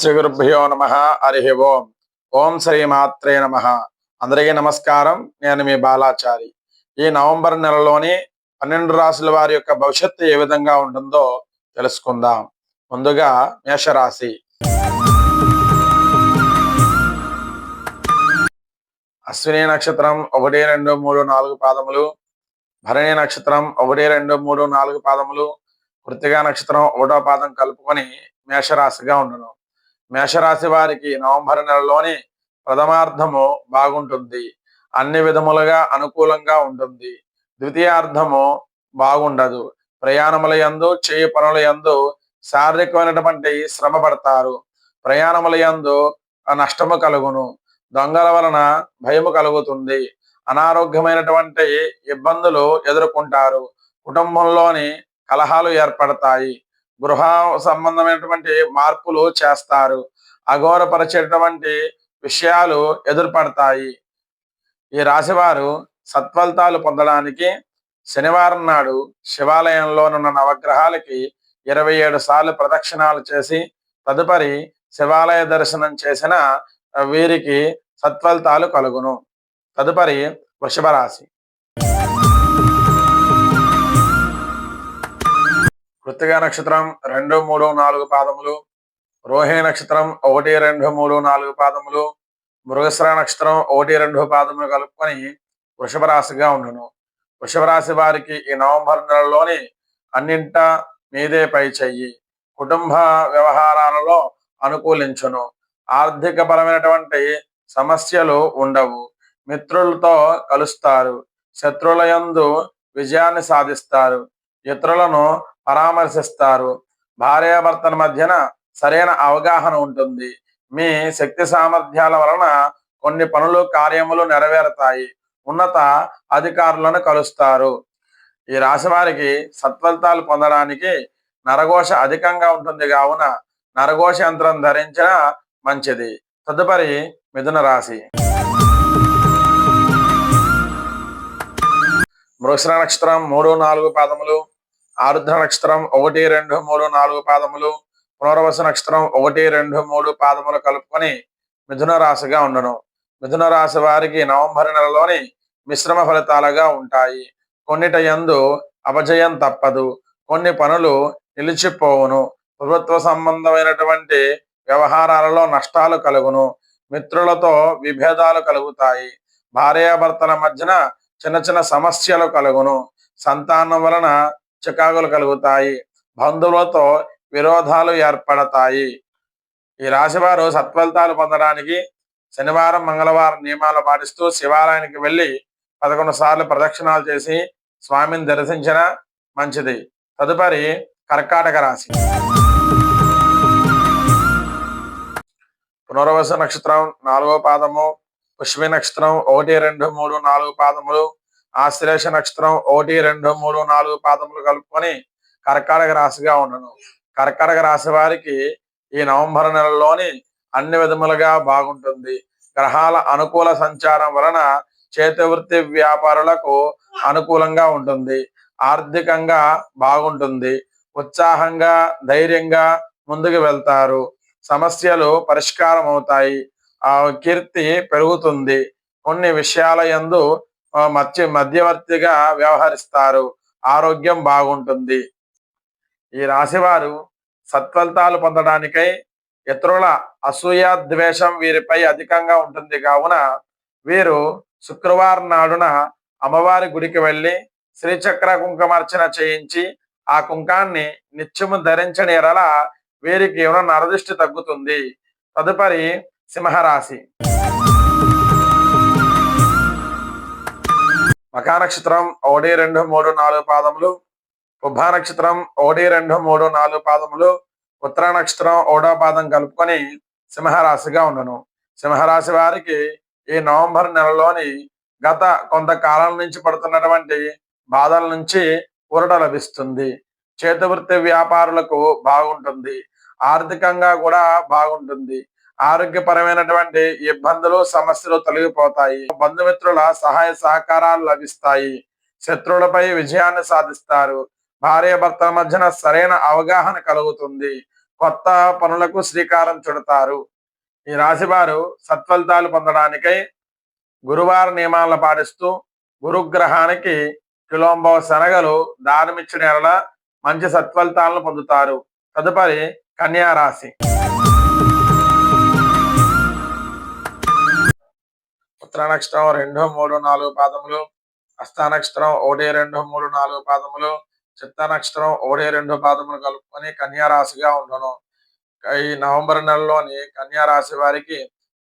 శ్రీ గురుభ్యో నమ. హరి ఓం. ఓం శ్రీ మాత్రే నమ. అందరికీ నమస్కారం. నేను మీ బాలాచారి. ఈ నవంబర్ నెలలోని పన్నెండు రాసుల వారి యొక్క భవిష్యత్తు ఏ విధంగా ఉంటుందో తెలుసుకుందాం. ముందుగా మేషరాశి. అశ్విని నక్షత్రం ఒకటి రెండు మూడు నాలుగు పాదములు. భరణి నక్షత్రం ఒకటి రెండు మూడు నాలుగు పాదములు. కృతిగా నక్షత్రం ఒకటో పాదం కలుపుకొని మేషరాశిగా ఉండను. మేషరాశి వారికి నవంబర్ నెలలోని ప్రథమార్థము బాగుంటుంది. అన్ని విధములుగా అనుకూలంగా ఉంటుంది. ద్వితీయార్థము బాగుండదు. ప్రయాణముల యందు చేయి పనుల యందు శారీరకమైనటువంటి శ్రమ పడతారు. ప్రయాణముల యందు నష్టము కలుగును. దొంగల వలన భయము కలుగుతుంది. అనారోగ్యమైనటువంటి ఇబ్బందులు ఎదుర్కొంటారు. కుటుంబంలోని కలహాలు ఏర్పడతాయి. గృహ సంబంధమైనటువంటి మార్పులు చేస్తారు. అఘోరపరిచేటువంటి విషయాలు ఎదురుపడతాయి. ఈ రాశివారు సత్ఫలితాలు పొందడానికి శనివారం నాడు శివాలయంలోనున్న నవగ్రహాలకి ఇరవై ఏడు సార్లు ప్రదక్షిణాలు చేసి తదుపరి శివాలయ దర్శనం చేసిన వీరికి సత్ఫలితాలు కలుగును. తదుపరి వృషభ రాశి. కృతిగా నక్షత్రం రెండు మూడు నాలుగు పాదములు. రోహిణి నక్షత్రం ఒకటి రెండు మూడు నాలుగు పాదములు. మృగశ్ర నక్షత్రం ఒకటి రెండు పాదములు కలుపుకొని వృషభ రాశిగా ఉండును. వృషభ రాశి వారికి ఈ నవంబర్ నెలలోని అన్నింట మీదే పై చెయ్యి. కుటుంబ వ్యవహారాలలో అనుకూలించును. ఆర్థిక పరమైనటువంటి సమస్యలు ఉండవు. మిత్రులతో కలుస్తారు. శత్రుల యందు విజయాన్ని సాధిస్తారు. ఇతరులను పరామర్శిస్తారు. భార్యాభర్తల మధ్యన సరైన అవగాహన ఉంటుంది. మీ శక్తి సామర్థ్యాల వలన కొన్ని పనులు కార్యములు నెరవేరుతాయి. ఉన్నత అధికారులను కలుస్తారు. ఈ రాశి వారికి సత్ఫలితాలు పొందడానికి నరఘోష అధికంగా ఉంటుంది కావున నరఘోష యంత్రం ధరించిన మంచిది. తదుపరి మిథున రాశి. మృగశిర నక్షత్రం మూడు నాలుగు పాదములు. ఆరుద్ర నక్షత్రం ఒకటి రెండు మూడు నాలుగు పాదములు పునర్వస నక్షత్రం ఒకటి రెండు మూడు పాదములు కలుపుకొని మిథున రాశిగా ఉండను. మిథున రాశి వారికి నవంబర్ నెలలోని మిశ్రమ ఫలితాలుగా ఉంటాయి. కొన్నిట యందు అపజయం తప్పదు. కొన్ని పనులు నిలిచిపోవును. ప్రభుత్వ సంబంధమైనటువంటి వ్యవహారాలలో నష్టాలు కలుగును. మిత్రులతో విభేదాలు కలుగుతాయి. భార్యాభర్తల మధ్యన చిన్న చిన్న సమస్యలు కలుగును. సంతానం వలన చికాకులు కలుగుతాయి. బంధువులతో విరోధాలు ఏర్పడతాయి. ఈ రాశివారు సత్ఫలితాలు పొందడానికి శనివారం మంగళవారం నియమాలు పాటిస్తూ శివాలయానికి వెళ్ళి పదకొండు సార్లు ప్రదక్షిణాలు చేసి స్వామిని దర్శించిన మంచిది. తదుపరి కర్కాటక రాశి. పునర్వస నక్షత్రం నాలుగో పాదము పుష్మి నక్షత్రం ఒకటి రెండు మూడు నాలుగు పాదములు ఆశ్లేష నక్షత్రం ఒకటి రెండు మూడు నాలుగు పాదములు కలుపుకొని కర్కాటక రాశిగా ఉండను. కర్కాటక రాశి వారికి ఈ నవంబర్ నెలలోని అన్ని విధములుగా బాగుంటుంది. గ్రహాల అనుకూల సంచారం వలన చేతివృత్తి వ్యాపారులకు అనుకూలంగా ఉంటుంది. ఆర్థికంగా బాగుంటుంది. ఉత్సాహంగా ధైర్యంగా ముందుకు వెళ్తారు. సమస్యలు పరిష్కారం అవుతాయి ఆ కీర్తి పెరుగుతుంది. కొన్ని విషయాల యందు మధ్య మధ్యవర్తిగా వ్యవహరిస్తారు. ఆరోగ్యం బాగుంటుంది. ఈ రాశివారు సత్ఫలితాలు పొందడానికై ఇతరుల అసూయ ద్వేషం వీరిపై అధికంగా ఉంటుంది. కావున వీరు శుక్రవారం నాడున అమ్మవారి గుడికి వెళ్ళి శ్రీచక్ర కుంకుమార్చన చేయించి ఆ కుంకాన్ని నిత్యము ధరించని ఎరల వీరికి ఉన్న నరదృష్టి తగ్గుతుంది. తదుపరి సింహరాశి. మకా నక్షత్రం ఒకటి రెండు మూడు నాలుగు పాదములు. ఉభా నక్షత్రం ఒకటి రెండు మూడు నాలుగు పాదములు. ఉత్తర నక్షత్రం ఓడో పాదం కలుపుకొని సింహరాశిగా ఉండను. సింహరాశి వారికి ఈ నవంబర్ నెలలోని గత కొంతకాలం నుంచి పడుతున్నటువంటి బాధల నుంచి ఊరట లభిస్తుంది. చేతివృత్తి వ్యాపారులకు బాగుంటుంది. ఆర్థికంగా కూడా బాగుంటుంది. ఆరోగ్యపరమైనటువంటి ఇబ్బందులు సమస్యలు తొలగిపోతాయి. బంధుమిత్రుల సహాయ సహకారాలు లభిస్తాయి. శత్రువులపై విజయాన్ని సాధిస్తారు. భార్య భర్తల మధ్యన సరైన అవగాహన కలుగుతుంది. కొత్త పనులకు శ్రీకారం చుడతారు. ఈ రాశి వారు సత్ఫలితాలు పొందడానికై గురువార నియమాలను పాటిస్తూ గురుగ్రహానికి కిలోంబవ శనగలు దానమిచ్చిన ఎడల మంచి సత్ఫలితాలను పొందుతారు. తదుపరి కన్యా ఉత్తర నక్షత్రం రెండు మూడు నాలుగు పాదములు హస్త నక్షత్రం ఒకటి రెండు మూడు నాలుగు పాదములు చిత్త నక్షత్రం ఒకటి రెండు పాదములు కలుపుకొని కన్యా రాశిగా ఉండను. ఈ నవంబర్ నెలలోని కన్యారాశి వారికి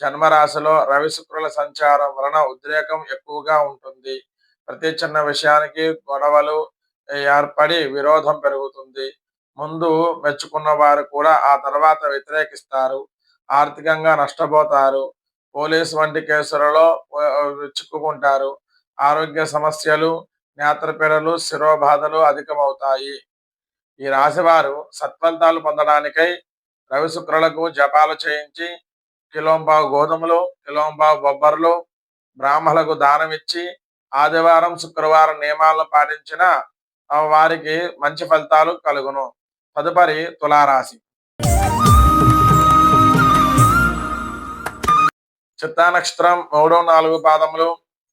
జన్మ రాశిలో రవి శుక్రుల సంచారం వలన ఉద్రేకం ఎక్కువగా ఉంటుంది. ప్రతి చిన్న విషయానికి గొడవలు ఏర్పడి విరోధం పెరుగుతుంది. ముందు మెచ్చుకున్న వారు కూడా ఆ తర్వాత వ్యతిరేకిస్తారు. ఆర్థికంగా నష్టపోతారు. పోలీస్ వంటి కేసులలో చిక్కుకుంటారు. ఆరోగ్య సమస్యలు నేత్రపీడలు శిరోబాధలు అధికమవుతాయి. ఈ రాశి వారు సత్ఫలితాలు పొందడానికై రవి శుక్రులకు జపాలు చేయించి కిలోంబావు గోధుమలు కిలోంబావు బొబ్బర్లు బ్రాహ్మణులకు దానమిచ్చి ఆదివారం శుక్రవారం నియమాలను పాటించిన వారికి మంచి ఫలితాలు కలుగును. తదుపరి తులారాశి. చిత్తా నక్షత్రం మూడు నాలుగు పాదములు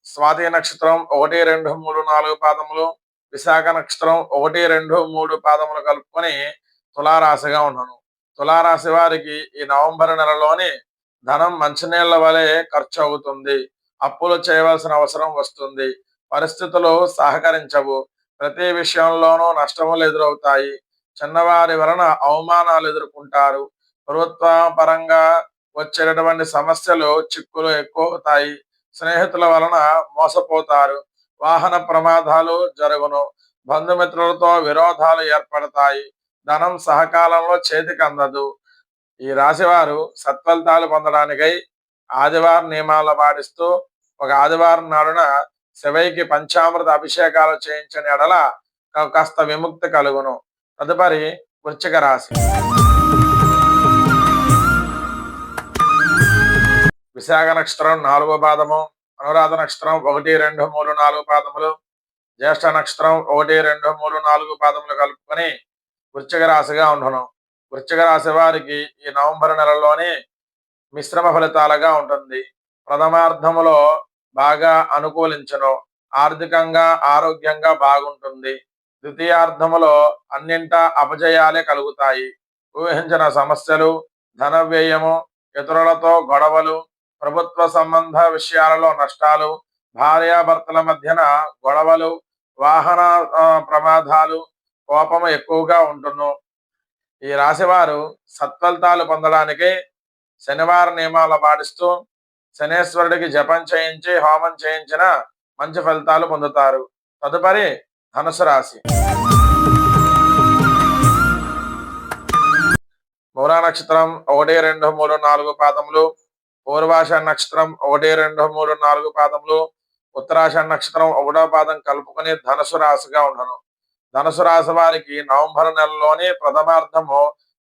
స్వాతి నక్షత్రం ఒకటి రెండు మూడు నాలుగు పాదములు విశాఖ నక్షత్రం ఒకటి రెండు మూడు పాదములు కలుపుకొని తులారాశిగా ఉన్నాను. తులారాశి వారికి ఈ నవంబర్ నెలలోని ధనం మంచినీళ్ళ వలె ఖర్చు అవుతుంది అప్పులు చేయవలసిన అవసరం వస్తుంది. పరిస్థితులు సహకరించవు. ప్రతి విషయంలోనూ నష్టములు ఎదురవుతాయి. చిన్నవారి వలన అవమానాలు ఎదుర్కొంటారు. ప్రభుత్వ పరంగా వచ్చేటటువంటి సమస్యలు చిక్కులు ఎక్కువ అవుతాయి స్నేహితుల వలన మోసపోతారు. వాహన ప్రమాదాలు జరుగును. బంధుమిత్రులతో విరోధాలు ఏర్పడతాయి. ధనం సహకాలంలో చేతికి అందదు. ఈ రాశివారు సత్ఫలితాలు పొందడానికై ఆదివారం నియమాలు పాటిస్తూ ఒక ఆదివారం నాడున శివైకి పంచామృత అభిషేకాలు చేయించిన ఎడల కాస్త విముక్తి కలుగును. తదుపరి వృచ్చిక రాశి. విశాఖ నక్షత్రం నాలుగో పాదము అనురాధ నక్షత్రం ఒకటి రెండు మూడు నాలుగు పాదములు జ్యేష్ఠ నక్షత్రం ఒకటి రెండు మూడు నాలుగు పాదములు కలుపుకొని వృశ్చిక రాశిగా ఉండను. వృశ్చిక రాశి వారికి ఈ నవంబర్ నెలలోనే మిశ్రమ ఫలితాలుగా ఉంటుంది. ప్రథమార్థములో బాగా అనుకూలించను. ఆర్థికంగా ఆరోగ్యంగా బాగుంటుంది. ద్వితీయార్థములో అన్నింట అపజయాలే కలుగుతాయి. ఊహించిన సమస్యలు ధన వ్యయము ఇతరులతో గొడవలు ప్రభుత్వ సంబంధ విషయాలలో నష్టాలు భార్యాభర్తల మధ్యన గొడవలు వాహన ప్రమాదాలు కోపము ఎక్కువగా ఉంటును. ఈ రాశివారు సత్ఫలితాలు పొందడానికి శనివార నియమాలు పాటిస్తూ శనేశ్వరుడికి జపం చేయించి హోమం చేయించిన మంచి ఫలితాలు పొందుతారు. తదుపరి ధనుసు రాశి. మూలా నక్షత్రం ఒకటి రెండు మూడు నాలుగు పాదములు. పూర్వాష నక్షత్రం ఒకటి రెండు మూడు నాలుగు పాదములు. ఉత్తరాష నక్షత్రం ఒకటో పాదం కలుపుకొని ధనుసు రాశిగా ఉండను. ధనుసు రాశి వారికి నవంబర్ నెలలోని ప్రథమార్థము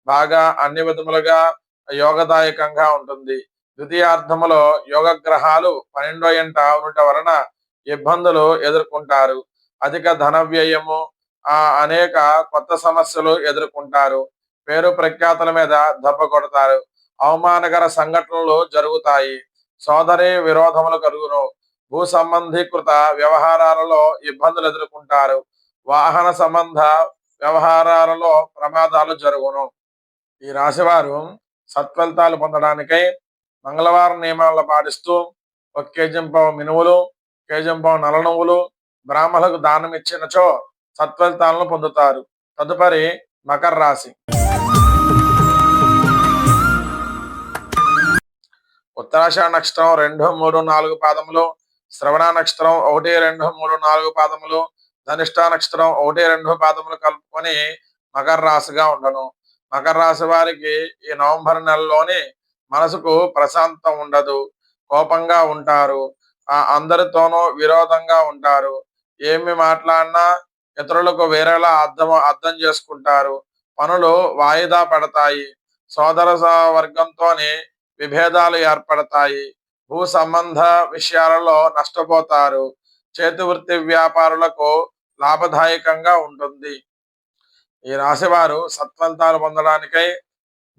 బాగా అన్ని విధములుగా యోగదాయకంగా ఉంటుంది. ద్వితీయార్థములో యోగ గ్రహాలు పన్నెండో ఎంట ఉండటం వలన ఇబ్బందులు ఎదుర్కొంటారు. అధిక ధన వ్యయము ఆ అనేక కొత్త సమస్యలు ఎదుర్కొంటారు. పేరు ప్రఖ్యాతుల మీద దెబ్బ కొడతారు. అవమానకర సంఘటనలు జరుగుతాయి. సోదరి విరోధములు కలుగును. భూ సంబంధీకృత వ్యవహారాలలో ఇబ్బందులు ఎదుర్కొంటారు. వాహన సంబంధ వ్యవహారాలలో ప్రమాదాలు జరుగును. ఈ రాశివారు సత్ఫలితాలు పొందడానికై మంగళవారం నియమాలను పాటిస్తూ ఒక కేజంపావు మినువులు కేజంపావు నల్ల నువ్వులు బ్రాహ్మణులకు దానం ఇచ్చినచో సత్ఫలితాలను పొందుతారు. తదుపరి మకర రాశి. ఉత్తరాష నక్షత్రం రెండు మూడు నాలుగు పాదములు శ్రవణ నక్షత్రం ఒకటి రెండు మూడు నాలుగు పాదములు ధనిష్ట నక్షత్రం ఒకటి రెండు పాదములు కలుపుకొని మకర రాశిగా ఉండను. మకర రాశి వారికి ఈ నవంబర్ నెలలోని మనసుకు ప్రశాంతం ఉండదు కోపంగా ఉంటారు ఆ అందరితోనూ విరోధంగా ఉంటారు. ఏమి మాట్లాడినా ఇతరులకు వేరేలా అర్థం అర్థం చేసుకుంటారు. పనులు వాయిదా పడతాయి. సోదర వర్గంతోనే విభేదాలు ఏర్పడతాయి. భూ సంబంధ విషయాలలో నష్టపోతారు. చేతి వృత్తి వ్యాపారులకు లాభదాయకంగా ఉంటుంది. ఈ రాశివారు సత్ఫలితాలు పొందడానికై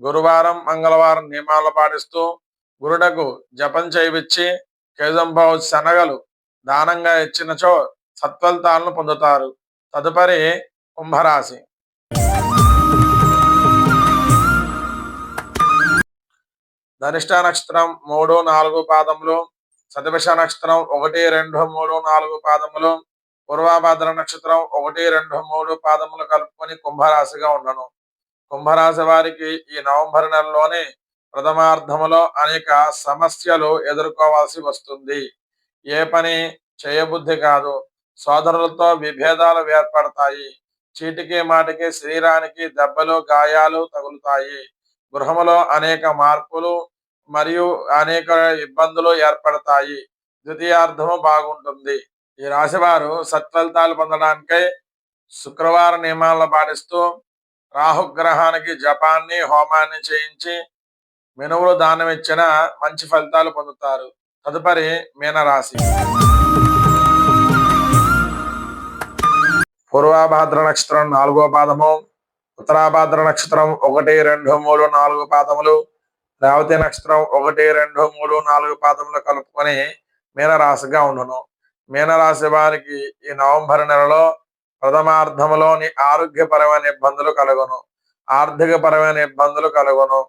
గురువారం మంగళవారం నియమాలు పాటిస్తూ గురుడకు జపం చేయిచ్చి కేజంబావు శనగలు దానంగా ఇచ్చినచో సత్ఫలితాలను పొందుతారు. తదుపరి కుంభరాశి. ధనిష్ట నక్షత్రం మూడు నాలుగు పాదములు సతభిష నక్షత్రం ఒకటి రెండు మూడు నాలుగు పాదములు పూర్వాభాద్ర నక్షత్రం ఒకటి రెండు మూడు పాదములు కలుపుకొని కుంభరాశిగా ఉండను. కుంభరాశి వారికి ఈ నవంబర్ నెలలోనే ప్రథమార్థములో అనేక సమస్యలు ఎదుర్కోవాల్సి వస్తుంది. ఏ పని చేయబుద్ధి కాదు. సోదరులతో విభేదాలు ఏర్పడతాయి. చీటికి మాటికి శరీరానికి దెబ్బలు గాయాలు తగులుతాయి. గృహములో అనేక మార్పులు మరియు అనేక ఇబ్బందులు ఏర్పడతాయి. ద్వితీయార్థము బాగుంటుంది. ఈ రాశివారు సత్ఫలితాలు పొందడానికై శుక్రవార నియమాలను పాటిస్తూ రాహుగ్రహానికి జపాన్ని హోమాన్ని చేయించి మినువులు దానం ఇచ్చిన మంచి ఫలితాలు పొందుతారు. తదుపరి మీనరాశి. పూర్వాభాద్ర నక్షత్రం నాలుగో పాదము. ఉత్తరాభాద్ర నక్షత్రం ఒకటి రెండు మూడు నాలుగు పాదములు రేవతి నక్షత్రం ఒకటి రెండు మూడు నాలుగు పాదములు కలుపుకొని మీనరాశిగా ఉండును. మీనరాశి వారికి ఈ నవంబర్ నెలలో ప్రథమార్థములోని ఆరోగ్యపరమైన ఇబ్బందులు కలుగును. ఆర్థిక పరమైన ఇబ్బందులు కలుగును.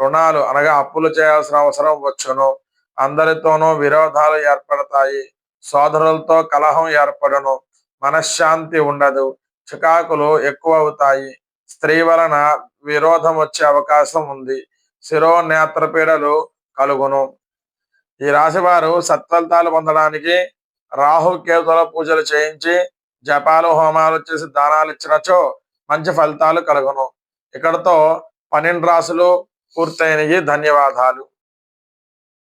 రుణాలు అనగా అప్పులు చేయాల్సిన అవసరం వచ్చును. అందరితోనూ విరోధాలు ఏర్పడతాయి. సోదరులతో కలహం ఏర్పడును. మనశ్శాంతి ఉండదు. చికాకులు ఎక్కువ అవుతాయి స్త్రీ వలన విరోధం వచ్చే అవకాశం ఉంది. శిరో నేత్రపీడలు కలుగును. ఈ రాశి వారు సత్ఫలితాలు పొందడానికి రాహు కేతుల పూజలు చేయించి జపాలు హోమాలు చేసి దానాలు ఇచ్చినచో మంచి ఫలితాలు కలుగును. ఇక్కడతో పన్నెండు రాసులు పూర్తయినవి ధన్యవాదాలు.